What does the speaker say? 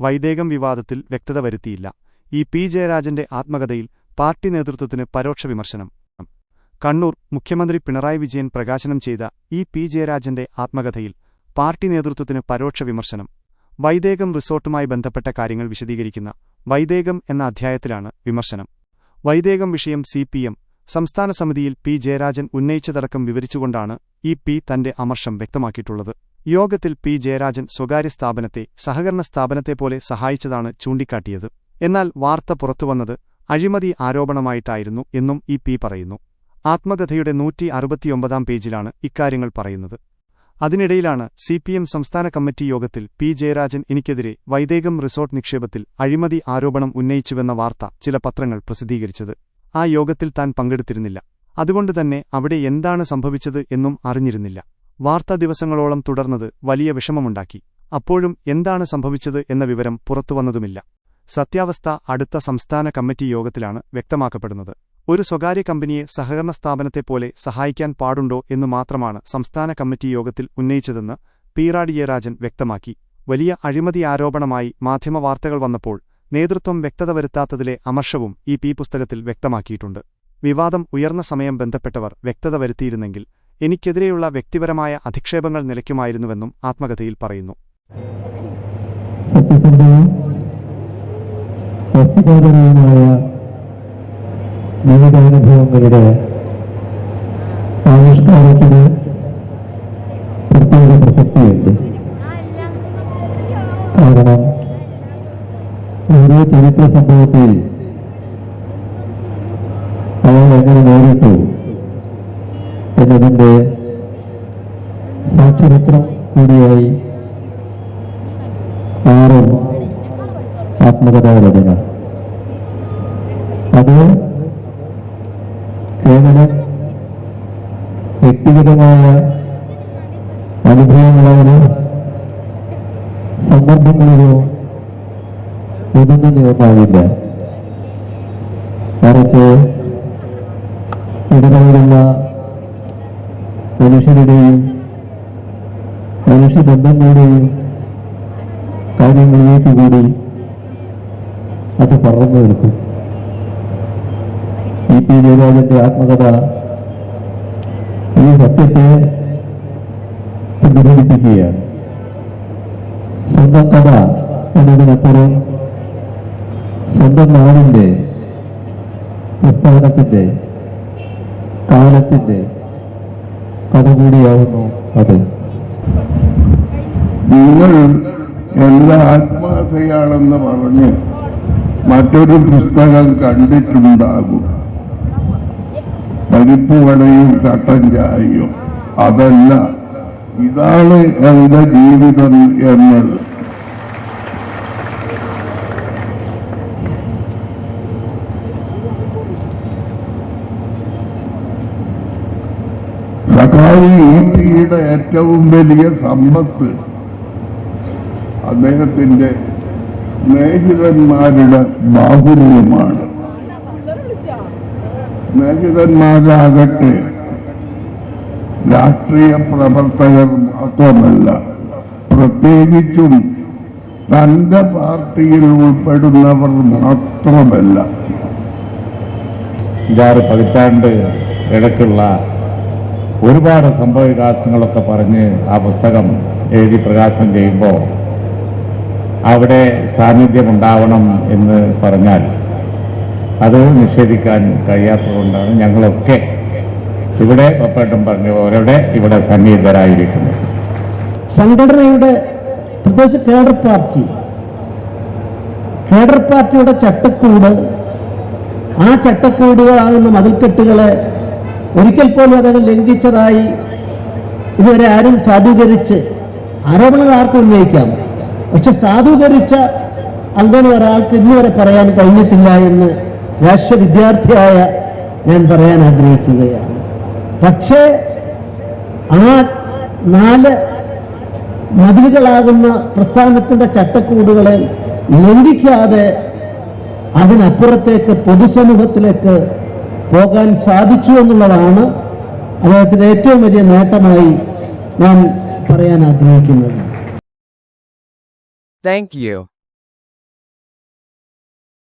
വൈദേകം വിവാദത്തിൽ വ്യക്തത വരുത്തിയില്ല. ഈ പി ജയരാജന്റെ ആത്മകഥയിൽ പാർട്ടി നേതൃത്വത്തിന് പരോക്ഷ വിമർശനം. കണ്ണൂർ മുഖ്യമന്ത്രി പിണറായി വിജയൻ പ്രകാശനം ചെയ്ത ഈ പി ജയരാജന്റെ ആത്മകഥയിൽ പാർട്ടി നേതൃത്വത്തിന് പരോക്ഷ വിമർശനം. വൈദേകം റിസോർട്ടുമായി ബന്ധപ്പെട്ട കാര്യങ്ങൾ വിശദീകരിക്കുന്ന വൈദേകം എന്ന അധ്യായത്തിലാണ് വിമർശനം. വൈദേകം വിഷയം സി പി എം സംസ്ഥാന സമിതിയിൽ പി ജയരാജൻ ഉന്നയിച്ചതടക്കം വിവരിച്ചുകൊണ്ടാണ് ഇ പി തന്റെ അമർഷം വ്യക്തമാക്കിയിട്ടുള്ളത്. യോഗത്തിൽ പി. ജയരാജൻ സ്വകാര്യ സ്ഥാപനത്തെ സഹകരണ സ്ഥാപനത്തെപ്പോലെ സഹായിച്ചതാണ് ചൂണ്ടിക്കാട്ടിയത്. എന്നാൽ വാർത്ത പുറത്തുവന്നത് അഴിമതി ആരോപണമായിട്ടായിരുന്നു എന്നും ഇ. പി. പറയുന്നു. ആത്മകഥയുടെ നൂറ്റി അറുപത്തിയൊമ്പതാം പേജിലാണ് ഇക്കാര്യങ്ങൾ പറയുന്നത്. അതിനിടയിലാണ് സി. പി. എം സംസ്ഥാന കമ്മിറ്റി യോഗത്തിൽ പി. ജയരാജൻ എനിക്കെതിരെ വൈദേകം റിസോർട്ട് നിക്ഷേപത്തിൽ അഴിമതി ആരോപണം ഉന്നയിച്ചുവെന്ന വാർത്ത ചില പത്രങ്ങൾ പ്രസിദ്ധീകരിച്ചത്. ആ യോഗത്തിൽ താൻ പങ്കെടുത്തിരുന്നില്ല. അതുകൊണ്ടുതന്നെ അവിടെ എന്താണ് സംഭവിച്ചത് എന്നും അറിഞ്ഞിരുന്നില്ല. വാർത്ത ദിവസങ്ങളോളം തുടർന്നത് വലിയ വിഷമമുണ്ടാക്കി. അപ്പോഴും എന്താണ് സംഭവിച്ചത് എന്ന വിവരം പുറത്തുവന്നതുമില്ല. സത്യാവസ്ഥ അടുത്ത സംസ്ഥാന കമ്മിറ്റി യോഗത്തിലാണ് വ്യക്തമാക്കപ്പെടുന്നത്. ഒരു സ്വകാര്യ കമ്പനിയെ സഹകരണ സ്ഥാപനത്തെപ്പോലെ സഹായിക്കാൻ പാടുണ്ടോ എന്നു മാത്രമാണ് സംസ്ഥാന കമ്മിറ്റി യോഗത്തിൽ ഉന്നയിച്ചതെന്ന് പീറാടി ജയരാജൻ വ്യക്തമാക്കി. വലിയ അഴിമതി ആരോപണമായി മാധ്യമ വാർത്തകൾ വന്നപ്പോൾ നേതൃത്വം വ്യക്തത വരുത്താത്തതിലെ അമർഷവും ഈ പി പുസ്തകത്തിൽ വ്യക്തമാക്കിയിട്ടുണ്ട്. വിവാദം ഉയർന്ന സമയം ബന്ധപ്പെട്ടവർ വ്യക്തത വരുത്തിയിരുന്നെങ്കിൽ എനിക്കെതിരെയുള്ള വ്യക്തിപരമായ അധിക്ഷേപങ്ങൾ നിലയ്ക്കുമായിരുന്നുവെന്നും ആത്മകഥയിൽ പറയുന്നു. സത്യസന്ധവും വസ്തുതാപരവുമായ ജീവിതാനുഭവങ്ങളുടെ ആവിഷ്കാരത്തിന് പ്രത്യേക പ്രസക്തിയുണ്ട്. കാരണം ഓരോ ചരിത്ര സംഭവത്തിൽ അവർ എങ്ങനെ നേരിട്ടു? എന്നതിന്റെ സാക്ഷ്യപത്രം കൂടിയായി ആറും ആത്മകഥാരചന അത് കേവലം വ്യക്തിഗതമായ അനുഭവങ്ങളിലോ സന്ദർഭങ്ങളിലോ ഒതുങ്ങി ഒന്നാവില്ല മറിച്ച് ഇടപെടുന്ന മനുഷ്യരുടെയും മനുഷ്യബന്ധങ്ങളുടെയും കാര്യങ്ങളിലേക്ക് കൂടി അത് പറന്നു നിൽക്കും. ഇ പി ജയരാജന്റെ ആത്മകഥ ഈ സത്യത്തെ പ്രതിഫലിപ്പിക്കുകയാണ്. സ്വന്തം കഥ എന്നതിനപ്പുറം സ്വന്തം നാടിന്റെ പ്രസ്ഥാനത്തിന്റെ കാലത്തിന്റെ കഥ കൂടിയാവുന്നു അത്. നിങ്ങൾ എല്ലാ ആത്മകഥയാണെന്ന് പറഞ്ഞ് മറ്റൊരു പുസ്തകം കണ്ടിട്ടുണ്ടാകും. പരിപ്പുവടയും കട്ടൻ ചായയും. അതല്ല ഇതാണ് എന്റെ ജീവിതം എന്നത്. ഇ പിയുടെ ഏറ്റവും വലിയ സമ്പത്ത് അദ്ദേഹത്തിന്റെ സ്നേഹിതന്മാരുടെ ബാഹുല്യമാണ്. സ്നേഹിതന്മാരാകട്ടെ. രാഷ്ട്രീയ പ്രവർത്തകർ മാത്രമല്ല പ്രത്യേകിച്ചും തന്റെ പാർട്ടിയിൽ ഉൾപ്പെടുന്നവർ മാത്രമല്ല. അഞ്ചാറ് പതിറ്റാണ്ട് ഇടയ്ക്കുള്ള ഒരുപാട് സംഭവവികാസങ്ങളൊക്കെ പറഞ്ഞ് ആ പുസ്തകം എഴുതി പ്രകാശനം ചെയ്യുമ്പോൾ അവിടെ സാന്നിധ്യമുണ്ടാവണം എന്ന് പറഞ്ഞാൽ അത് നിഷേധിക്കാൻ കഴിയാത്തതുകൊണ്ടാണ് ഞങ്ങളൊക്കെ ഇവിടെ പപ്പേട്ടം പറഞ്ഞ പോലെ ഇവിടെ സന്നിഹിതരായിരിക്കുന്നത്. സംഘടനയുടെ പ്രത്യേകിച്ച് കേഡർ പാർട്ടി കേഡർ പാർട്ടിയുടെ ചട്ടക്കൂട് ആ ചട്ടക്കൂടുകളാകുന്ന മതിൽക്കെട്ടുകളെ ഒരിക്കൽ പോലും അദ്ദേഹം ലംഘിച്ചതായി ഇതുവരെ ആരും സാധൂകരിച്ച് ആരോപണം ആർക്കും ഉന്നയിക്കാം. പക്ഷെ സാധൂകരിച്ച അങ്ങനെ ഒരാൾക്ക് ഇന്നുവരെ പറയാൻ കഴിഞ്ഞിട്ടില്ല എന്ന് രാഷ്ട്രീയ വിദ്യാർത്ഥിയായ ഞാൻ പറയാൻ ആഗ്രഹിക്കുകയാണ്. പക്ഷേ ആ നാല് മതിലുകളാകുന്ന പ്രസ്ഥാനത്തിന്റെ ചട്ടക്കൂടുകളെ ലംഘിക്കാതെ അതിനപ്പുറത്തേക്ക് പൊതുസമൂഹത്തിലേക്ക് പോകാൻ സാധിച്ചു എന്നുള്ളതാണ് അദ്ദേഹത്തിന്റെ ഏറ്റവും വലിയ നേട്ടമായി ഞാൻ പറയാൻ ആഗ്രഹിക്കുന്നത് താങ്ക് you.